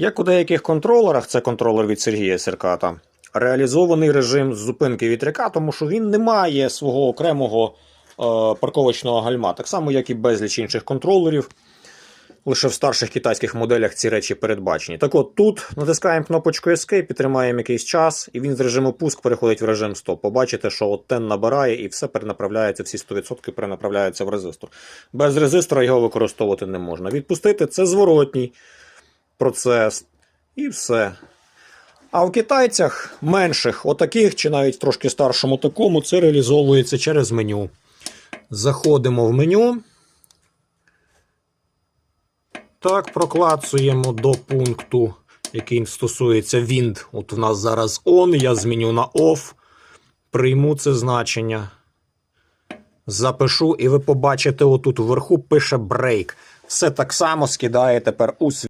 Як у деяких контролерах, це контролер від Сергія Серката, реалізований режим з зупинки вітряка, тому що він не має свого окремого е, парковочного гальма, так само, як і безліч інших контролерів. Лише в старших китайських моделях ці речі передбачені. Так от тут натискаємо кнопочку Escape, підтримаємо якийсь час, і він з режиму пуск переходить в режим стоп. Побачите, що от тен набирає і все перенаправляється, всі 100% перенаправляються в резистор. Без резистора його використовувати не можна. Відпустити це зворотній процес. І все. А в китайцях менших, отаких, чи навіть трошки старшому такому, це реалізовується через меню. Заходимо в меню. Так, проклацуємо до пункту, який стосується Wind. От у нас зараз on, я зміню на off. Прийму це значення. Запишу, і ви побачите, отут вверху пише break. Все так само скидає тепер у світ.